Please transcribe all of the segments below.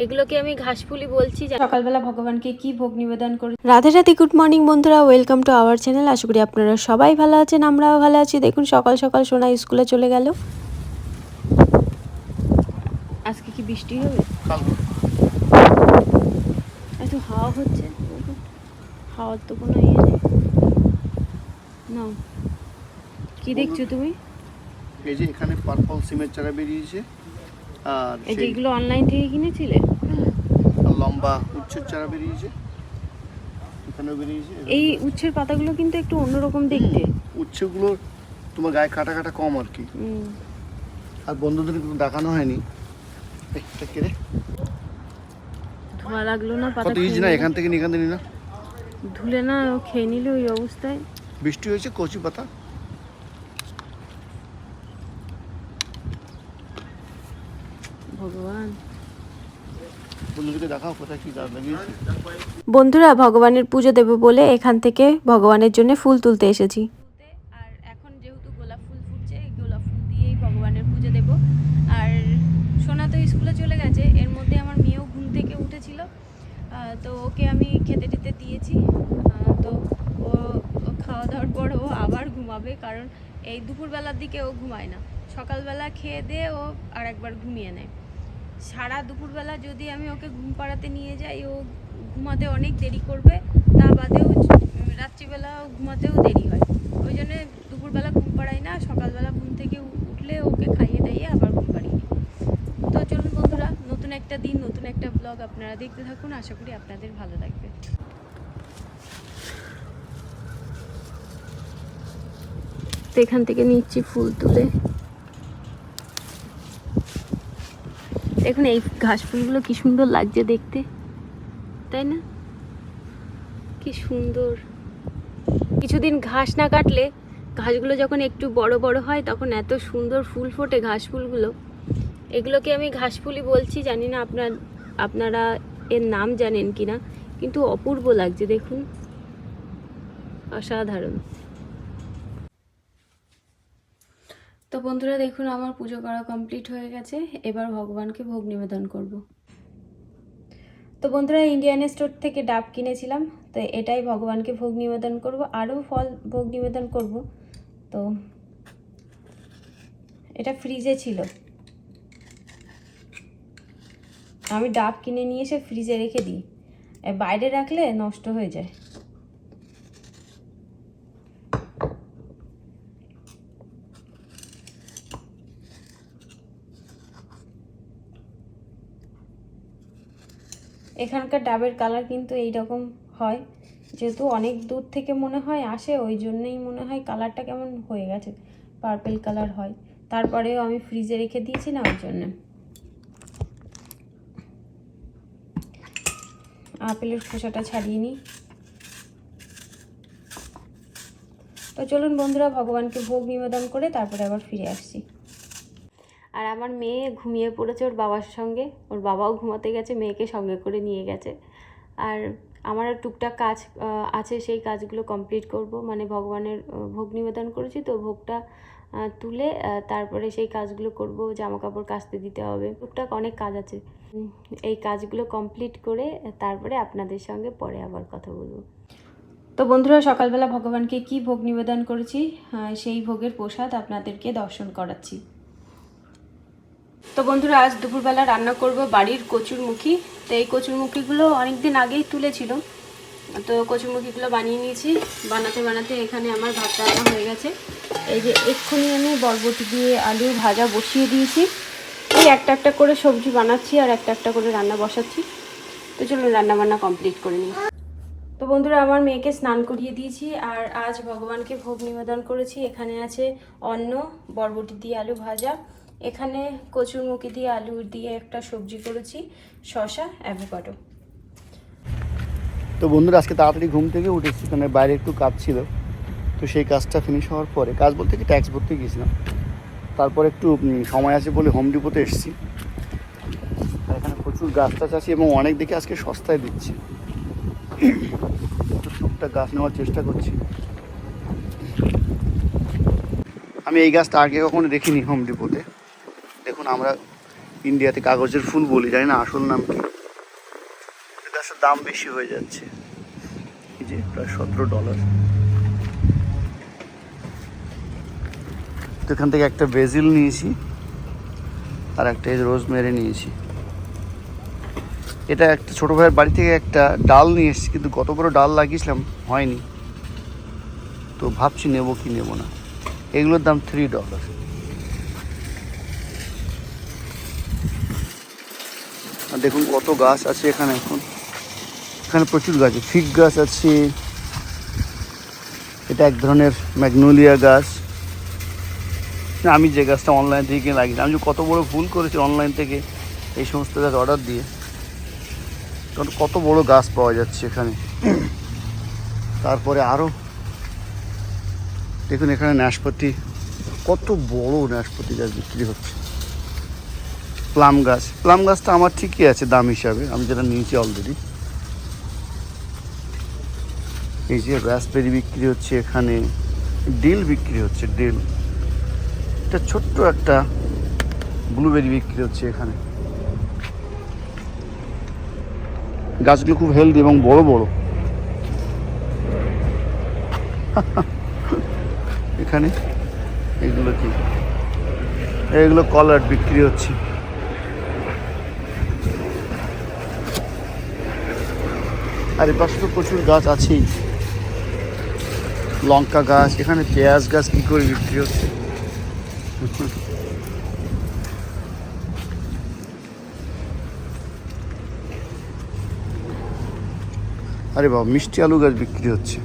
এগুলোকে আমি ঘাসফুলি বলছি সকালবেলা ভগবানকে কি ভোগ নিবেদন করি? রাধে রাধে গুড মর্নিং বন্ধুরা ওয়েলকাম টু আওয়ার চ্যানেল আশা করি আপনারা সবাই ভালো আছেন আমরাও ভালো আছি। দেখুন সকাল সকাল সোনা স্কুলে চলে গেল। আজকে কি বৃষ্টি হবে? এত হাওয়া হচ্ছে? হাওয়ার তো কোনো ইয়ে নেই। না কি দেখছ তুমি? এই যে এখানে পার্পল সিমের চারা বেরিয়েছে। আর এই যেগুলো অনলাইন থেকে কিনেছিলে? লম্বা উচ্ছের চারা বেরিয়েছে। এখানেও বেরিয়েছে। এই উচ্ছের পাতাগুলো কিন্তু একটু অন্যরকম দেখতে। উচ্ছেগুলো তোমার গায়ে কাটা কাটা কম আর কি। আর বন্ধুদের কিন্তু দেখানো হয়নি। এই, এটা ধোয়া লাগল না পাতা কত ইজি না এখান থেকে এখান থেকে না? ধুলে না ও খেয়ে নিলে ওই অবস্থায়। বৃষ্টি হয়েছে কচি পাতা। ভগবান। বন্ধুরা ভগবানের পুজো দেবো বলে এখান থেকে ভগবানের জন্য ফুল তুলতে এসেছি। আর এখন যেহেতু গোলাপ ফুল ফুটছে এই গোলাপ ফুল দিয়েই ভগবানের পুজো দেব। আর সোনা তো স্কুলে চলে গেছে এর মধ্যে আমার মেয়েও ঘুম থেকে উঠেছিল। তো ওকে আমি খেতে টেতে দিয়েছি। তো ও ও খাওয়া দাওয়ার পর ও আবার ঘুমাবে কারণ এই দুপুরবেলার দিকে ও ঘুমায় না। সকালবেলা খেয়ে দিয়ে ও আর একবার ঘুমিয়ে নেয়। সারা দুপুরবেলা যদি আমি ওকে ঘুম পাড়াতে নিয়ে যাই, ও ঘুমাতে অনেক দেরি করবে, তা বাদেও রাত্রিবেলা ঘুমাতেও দেরি হয়। ওই জন্যে দুপুরবেলা ঘুম পাড়াই না, সকালবেলা ঘুম থেকে উঠলে ওকে খাইয়ে দাইয়ে আবার ঘুম পাড়িয়ে তো চলুন বন্ধুরা, নতুন একটা দিন, নতুন একটা ব্লগ আপনারা দেখতে থাকুন, আশা করি আপনাদের ভালো লাগবে। তো এখান থেকে নিচ্ছি ফুল তুলে। দেখুন এই ঘাস ফুলগুলো কি সুন্দর লাগছে দেখতে, তাই না? কি সুন্দর। কিছুদিন ঘাস না কাটলে ঘাসগুলো যখন একটু বড় বড় হয়, তখন এত সুন্দর ফুল ফোটে ঘাস ফুলগুলো এগুলোকে আমি ঘাস ফুলই বলছি, জানি না আপনার, আপনারা এর নাম জানেন কি না কিন্তু অপূর্ব লাগছে, দেখুন। অসাধারণ। তো বন্ধুরা দেখুন, আমার পুজো করা কমপ্লিট হয়ে গেছে। এবার ভগবানকে ভোগ নিবেদন করব। তো বন্ধুরা ইন্ডিয়ান স্টোর থেকে ডাব কিনেছিলাম। তো এটাই ভগবানকে ভোগ নিবেদন করব। আরও ফল ভোগ নিবেদন করব। তো এটা ফ্রিজে ছিল। আমি ডাব কিনে নিয়ে এসে ফ্রিজে রেখে দিই। বাইরে রাখলে নষ্ট হয়ে যায়। এখানকার ডাবের কালার কিন্তু এই রকম হয়। যেহেতু অনেক দূর থেকে মনে হয় আসে, ওই জন্যই মনে হয় কালারটা কেমন হয়ে গেছে পার্পেল কালার হয়। তারপরেও আমি ফ্রিজে রেখে দিয়েছি না, ওই জন্য। আপেলের খোসাটা ছাড়িয়ে নিই। তো চলুন বন্ধুরা, ভগবানকে ভোগ নিবেদন করে তারপরে আবার ফিরে আসছি। আর আমার মেয়ে ঘুমিয়ে পড়েছে ওর বাবার সঙ্গে। ওর বাবাও ঘুমাতে গেছে, মেয়েকে সঙ্গে করে নিয়ে গেছে। আর আমার আর টুকটাক কাজ আছে, সেই কাজগুলো কমপ্লিট করব। মানে ভগবানের ভোগ নিবেদন করেছি তো ভোগটা তুলে তারপরে সেই কাজগুলো করব। জামা কাপড় কাচতে দিতে হবে। টুকটাক অনেক কাজ আছে। এই কাজগুলো কমপ্লিট করে, তারপরে আপনাদের সঙ্গে পরে আবার কথা বলব। তো বন্ধুরা, সকালবেলা ভগবানকে কি ভোগ নিবেদন করেছি? সেই ভোগের প্রসাদ আপনাদেরকে দর্শন করাচ্ছি। তো বন্ধুরা, আজ দুপুরবেলা রান্না করব বাড়ির কচুরমুখী। তো এই কচুরমুখীগুলো অনেক দিন আগেই তুলেছিল। তো কচুরমুখীগুলো বানিয়ে নিয়েছি। বানাতে বানাতে এখানে আমার ভাত রান্না হয়ে গেছে। এই যে এক্ষুনি আমি বরবটি দিয়ে আলু ভাজা বসিয়ে দিয়েছি। এই একটা একটা করে সবজি বানাচ্ছি আর একটা একটা করে রান্না বসাচ্ছি। তো চলুন রান্না বান্না কমপ্লিট করে নিই। তো বন্ধুরা, আমার মেয়েকে স্নান করিয়ে দিয়েছি আর আজ ভগবানকে ভোগ নিবেদন করেছি। এখানে আছে অন্ন, বরবটি দিয়ে আলু ভাজা। এখানে কচুরমুখী দিয়ে আলু দিয়ে একটা সবজি করেছি শশা অ্যাভোকাডো তো বন্ধুরা, আজকে তাড়াতাড়ি ঘুম থেকে উঠেছি মানে বাইরে একটু কাজ ছিল। তো সেই কাজটা ফিনিশ হওয়ার পরে, কাজ বলতে কি ট্যাক্স ভরতে গিয়েছিলাম। তারপর একটু সময় আছে বলে হোম ডিপোতে এসেছি। এখানে প্রচুর গাছ টাছ আছে এবং অনেক দেখে আজকে সস্তায় দিচ্ছে। টুকটাক গাছ নেওয়ার চেষ্টা করছি। আমি এই গাছটা আগে কখনো দেখিনি হোম ডিপোতে দেখুন আমরা ইন্ডিয়াতে কাগজের ফুল বলি, জানি না আসল নাম কি। গাছটার দাম বেশি হয়ে যাচ্ছে। এই যে প্রায় সতেরো ডলার তো এখান থেকে একটা বেজিল নিয়েছি, আর একটা এই রোজমেরি নিয়েছি। এটা একটা ছোটো ভাইয়ের বাড়ি থেকে একটা ডাল নিয়ে এসেছি, কিন্তু কত বড় ডাল লাগিয়েছিলাম হয়নি। তো ভাবছি নেব কি নেব না। এগুলোর দাম থ্রি ডলার দেখুন কত গাছ আছে এখানে এখন। এখানে প্রচুর গাছ আছে, ফিগ গাছ আছে। এটা এক ধরনের ম্যাগনোলিয়া গাছ। আমি যে গাছটা অনলাইন থেকে কিনে লাগিয়েছি আমি কত বড় ভুল করেছি অনলাইন থেকে এই সমস্ত গাছ অর্ডার দিয়ে। কারণ কত বড় গাছ পাওয়া যাচ্ছে এখানে। তারপরে আরও দেখুন এখানে নাশপাতি, কত বড় নাশপাতি গাছ বিক্রি হচ্ছে। প্লাম গাছ। প্লাম গাছটা আমার ঠিকই আছে দাম হিসাবে। আমি যেটা নিয়েছি অলরেডি এই যে রাসবেরি বিক্রি হচ্ছে এখানে। ডিল বিক্রি হচ্ছে ডিল একটা ছোট্ট একটা ব্লুবেরি বিক্রি হচ্ছে এখানে। গাছগুলো খুব হেলদি এবং বড় বড়। এখানে এগুলো কি? এগুলো কলার বিক্রি হচ্ছে। আর এ পাশে তো প্রচুর গাছ আছেই। লঙ্কা গাছ, এখানে পেঁয়াজ গাছ কি করে বিক্রি হচ্ছে? আরে বাবা, মিষ্টি আলু গাছ বিক্রি হচ্ছে।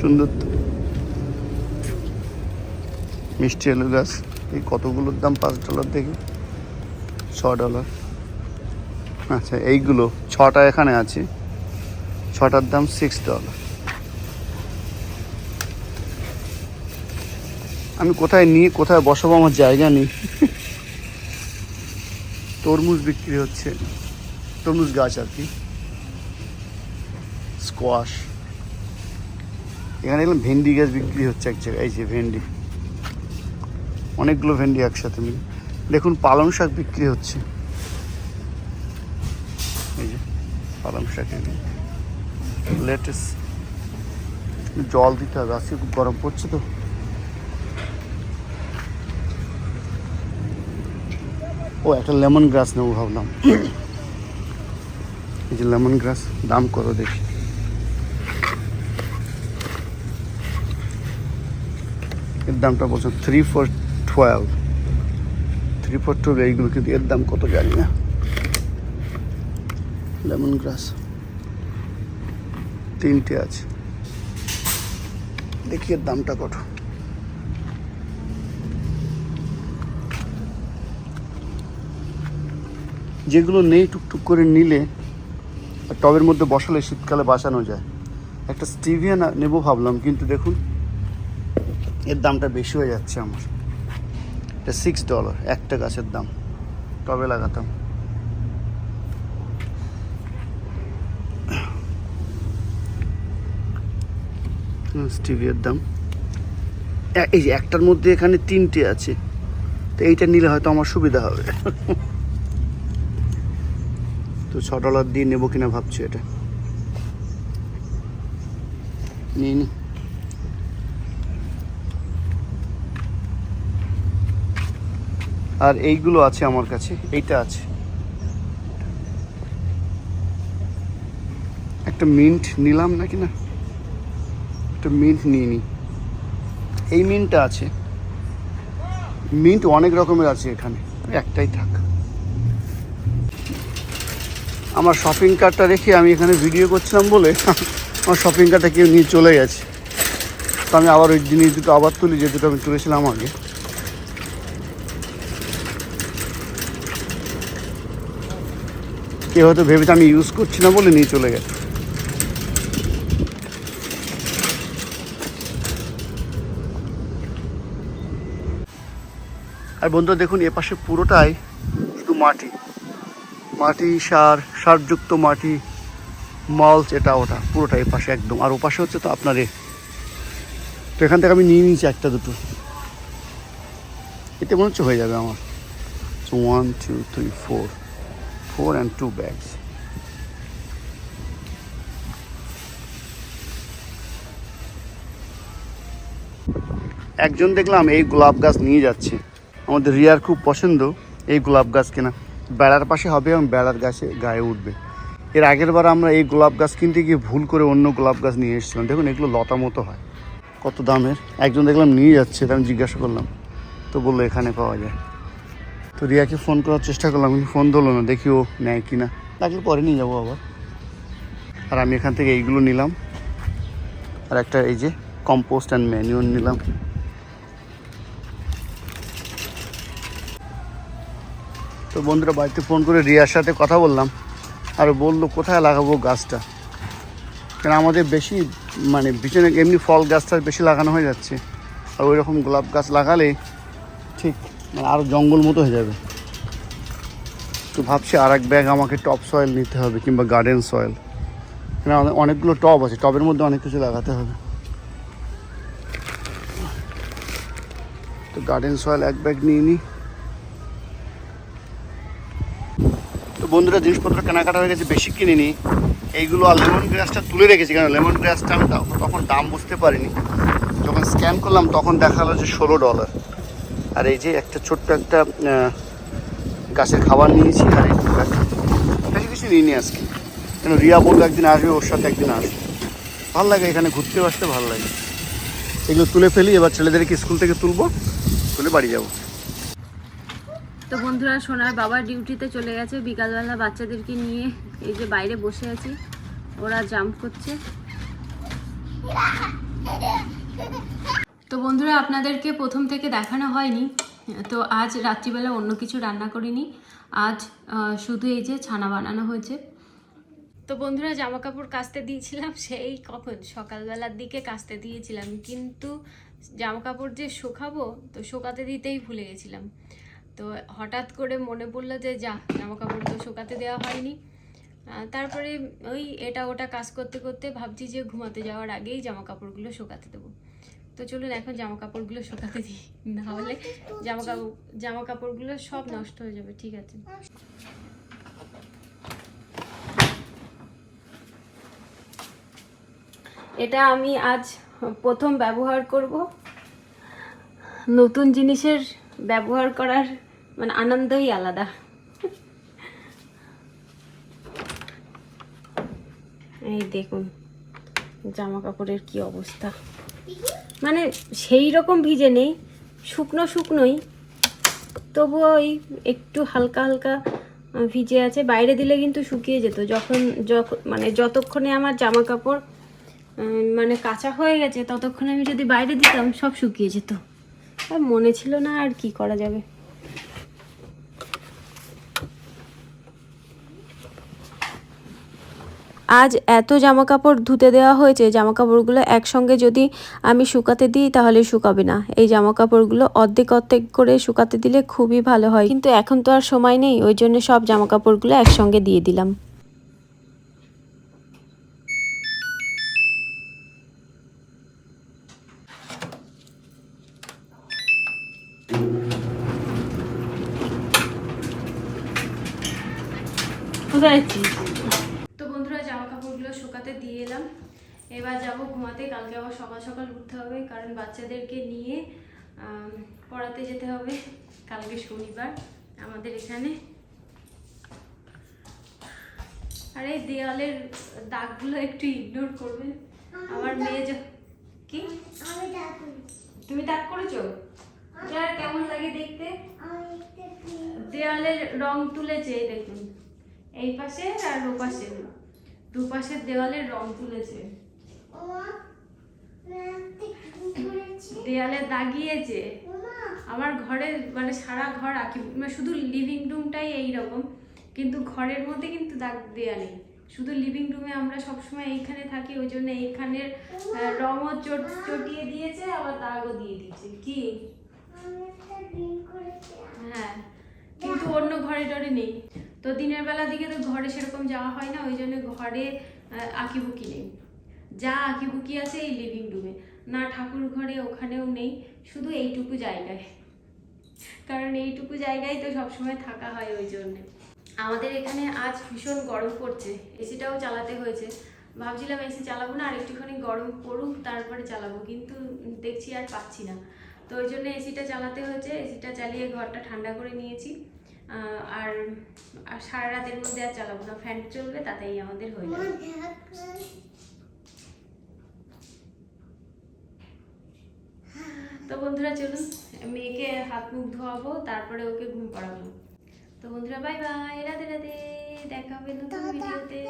সুন্দর তো। মিষ্টি আলু গাছ, এই কতগুলোর দাম? পাঁচ ডলার দেখি। ছ ডলার। আচ্ছা এইগুলো ছটা এখানে আছে। ছটার দাম সিক্স ডলার আমি কোথায় নিয়ে কোথায় বসাবো আমার জায়গা নেই। তরমুজ বিক্রি হচ্ছে। তরমুজ গাছ আর কি। স্কোয়াশ এখানে দেখলাম ভেন্ডি গাছ বিক্রি হচ্ছে এক জায়গায়। এই যে ভেন্ডি। অনেকগুলো ভেন্ডি একসাথে মিলে। দেখুন পালং শাক বিক্রি হচ্ছে। এই যে, পালং শাক লেটেস্ট। জল দিতে হবে, আজকে খুব গরম পড়ছে তো। ও, একটা লেমন গ্রাস নেব ভাবলাম। এই যে লেমন গ্রাস, দাম কত দেখি। এর দামটা বলছো three four twelve three four twelve এইগুলো কিন্তু এর দাম কত জানি না। Lemon grass. তিনটে আছে। দেখি এর দামটা কত। যেগুলো নেই টুকটুক করে নিলে টবের মধ্যে বসালে শীতকালে বাঁচানো যায়। একটা স্টিভিয়া নেব ভাবলাম, কিন্তু দেখুন, এর দামটা বেশি হয়ে যাচ্ছে আমার। এটা সিক্স ডলার একটা গাছের দাম। টবে লাগাতাম। স্টিভিয়ার দাম। এই যে একটার মধ্যে এখানে তিনটে আছে। তো এইটা নিলে হয়তো আমার সুবিধা হবে। তো ছ ডলার দিয়ে নেব কিনা ভাবছি এটা। নিয়ে নি। আর এইগুলো আছে আমার কাছে। এইটা আছে। একটা মিন্ট নিলাম নাকি না? একটা মিন্ট নিয়ে নিই এই মিন্টটা আছে। মিন্ট অনেক রকমের আছে এখানে। একটাই থাক। আমার শপিং কার্টটা রেখে আমি এখানে ভিডিও করছিলাম বলে আমার শপিং কার্টটা কেউ নিয়ে চলে গেছে। তো আমি আবার ওই জিনিস দুটো আবার তুলি, যে দুটো আমি তুলেছিলাম আগে। কেউ হয়তো ভেবেছে আমি ইউজ করছি না বলে নিয়ে চলে গেছে। আর বন্ধু দেখুন এ পাশে পুরোটাই শুধু মাটি। মাটি সার সারযুক্ত মাটি মলচ এটা ওটা পুরোটা এই পাশে একদম। আর ও পাশে হচ্ছে তো আপনার তো এখান থেকে আমি নিয়ে নিয়েছি একটা দুটো। এতে মনে হচ্ছে হয়ে যাবে আমার। One, two, three, four Four and two bags. একজন দেখলাম এই গোলাপ গাছ নিয়ে যাচ্ছে। আমাদের রিয়ার খুব পছন্দ এই গোলাপ গাছ কেনা। বেড়ার পাশে হবে এবং বেড়ার গাছে গায়ে উঠবে। এর আগের বার আমরা এই গোলাপ গাছ কিনতে গিয়ে ভুল করে অন্য গোলাপ গাছ নিয়ে এসেছিলাম। দেখুন, এগুলো লতা মতো হয়। কত দামের? একজন দেখলাম নিয়ে যাচ্ছে আমি জিজ্ঞাসা করলাম। তো বলল এখানে পাওয়া যায়। তো রিয়াকে ফোন করার চেষ্টা করলাম, কিন্তু ফোন ধরলো না। দেখি ও নেয় কি না লাগলে পরে নিয়ে যাব আবার। আর আমি এখান থেকে এইগুলো নিলাম। আর একটা এই যে কম্পোস্ট অ্যান্ড ম্যানিউর নিলাম। তো বন্ধুরা বাড়িতে ফোন করে রিয়ার সাথে কথা বললাম। আর বলল, কোথায় লাগাবো গাছটা? কেন আমাদের বেশি মানে পিছনে এমনি ফল গাছটা বেশি লাগানো হয়ে যাচ্ছে। আর ওই রকম গোলাপ গাছ লাগালে ঠিক মানে আরও জঙ্গল মতো হয়ে যাবে। তো ভাবছি আর এক ব্যাগ আমাকে টপ সয়েল নিতে হবে কিংবা গার্ডেন সয়েল। কেন অনেকগুলো টব আছে, টবের মধ্যে অনেক কিছু লাগাতে হবে। তো গার্ডেন সয়েল এক ব্যাগ নিয়ে নিই বন্ধুরা জিনিসপত্র কেনাকাটা হয়ে গেছে, বেশি কিনিনি। এইগুলো আর লেমন গ্রাসটা তুলে রেখেছি কারণ লেমন গ্রাসটা আমি তখন দাম বুঝতে পারিনি। যখন স্ক্যান করলাম, তখন দেখাল যে ষোলো ডলার আর এই যে একটা ছোট্ট একটা গাছের খাবার নিয়েছি, আর এই। বেশি কিছু নিয়ে নিই আজকে। কেন? রিয়া বলল একদিন আসবে, ওর সাথে একদিন আসবে। ভালো লাগে, এখানে ঘুরতে আসতে ভালো লাগে। এগুলো তুলে ফেলি, এবার ছেলেদেরকে স্কুল থেকে তুলবো, তুলে বাড়ি যাব। তো বন্ধুরা, সোনার বাবা ডিউটিতে চলে গেছে। বিকালবেলা বাচ্চাদেরকে নিয়ে এই যে বাইরে বসে আছি। ওরা জাম্প করছে। তো বন্ধুরা, আপনাদেরকে প্রথম থেকে দেখানো হয়নি। তো আজ রাত্রিবেলা অন্য কিছু রান্না করিনি। আজ শুধু এই যে ছানা বানানো হয়েছে। তো বন্ধুরা জামা কাপড় কাচতে দিয়েছিলাম, সেই কখন? সকালবেলার দিকে কাচতে দিয়েছিলাম। কিন্তু জামা কাপড় যে শোকাবো, তো শোকাতে দিতেই ভুলে গেছিলাম। তো হঠাৎ করে মনে পড়ল যে, যা জামা কাপড় তো শুকাতে দেওয়া হয়নি। তারপরে ওই এটা ওটা কাজ করতে করতে ভাবছি যে, ঘুমাতে যাওয়ার আগেই জামা কাপড়গুলো শুকাতে দেবো। তো চলুন এখন জামা কাপড়গুলো শুকাতে দিই। না হলে জামা কাপড় জামা কাপড়গুলো সব নষ্ট হয়ে যাবে, ঠিক আছে? এটা আমি আজ প্রথম ব্যবহার করব। নতুন জিনিসের ব্যবহার করার মানে আনন্দই আলাদা। এই দেখুন জামা কাপড়ের কি অবস্থা। মানে সেই রকম ভিজে নেই, শুকনো শুকনোই। তবুও ওই একটু হালকা হালকা ভিজে আছে। বাইরে দিলে কিন্তু শুকিয়ে যেত। যখন যখন মানে যতক্ষণে আমার জামা কাপড় মানে কাঁচা হয়ে গেছে, ততক্ষণে আমি যদি বাইরে দিতাম, সব শুকিয়ে যেত। আর মনে ছিল না আর কি করা যাবে। আজ এত জামা কাপড় ধুতে দেওয়া হয়েছে জামা কাপড়গুলো একসঙ্গে যদি আমি শুকাতে দিই তাহলে শুকাবে না। এই জামা কাপড়গুলো অর্ধেক অর্ধেক করে শুকাতে দিলে খুবই ভালো হয়। কিন্তু এখন তো আর সময় নেই, ওই জন্য সব জামা কাপড়গুলো একসঙ্গে দিয়ে দিলাম। কোথায় যাচ্ছিস তো বন্ধুরা জামা কাপড়গুলো শুকাতে দিয়ে এলাম এবার যাব ঘুমাতে কালকে আবার সকাল সকাল উঠতে হবে কারণ বাচ্চাদেরকে নিয়ে পড়াতে যেতে হবে কালকে শনিবার আমাদের এখানে। আর এই দেওয়ালের দাগগুলো একটু ইগনোর করবে। আমার মেয়ে কি? তুমি দাগ করেছ? যার কেমন লাগে দেখতে? দেওয়ালের রং তুলেছে এই দেখুন। এই পাশে আর ও পাশে দুপাশের দেওয়ালের রং তুলেছে। দেয়ালে দাগিয়েছে। আমার ঘরে মানে সারা ঘর আঁকি মানে শুধু লিভিং রুমটাই এই রকম কিন্তু ঘরের মধ্যে কিন্তু দাগ দেয়া নেই। শুধু লিভিং রুমে আমরা সবসময় এইখানে থাকি, ওই জন্য এইখানের রঙও চট চটিয়ে দিয়েছে, আবার দাগও দিয়ে দিয়েছে কি? হ্যাঁ কিন্তু অন্য ঘরে টরে নেই। তো দিনের বেলা দিকে তো ঘরে সেরকম যাওয়া হয় না, ওই জন্য ঘরে আঁকিবুকি নেই। যা আঁকিবুকি আছে এই লিভিং রুমে না, ঠাকুর ঘরে ওখানেও নেই, শুধু এইটুকু জায়গায়। কারণ এইটুকু জায়গায় তো সবসময় থাকা হয় ওই জন্যে। আমাদের এখানে আজ ভীষণ গরম পড়ছে, এসিটাও চালাতে হয়েছে। ভাবছিলাম এসি চালাবো না, আর একটুখানি গরম পড়ুক, তারপরে চালাবো, কিন্তু দেখছি আর পাচ্ছি না। তো ওই জন্য এসিটা চালাতে হয়েছে এসিটা চালিয়ে ঘরটা ঠান্ডা করে নিয়েছি। আর আর সারা রাতের মধ্যে আর চালাবো না, ফ্যান চলবে তাতেই আমাদের হয়ে যাবে। তো বন্ধুরা চলুন মেয়েকে হাত মুখ ধোয়াবো তারপরে ওকে ঘুম পাড়াবো। তো বন্ধুরা বাই বাই রাধে রাধে দেখা হবে নতুন ভিডিওতে।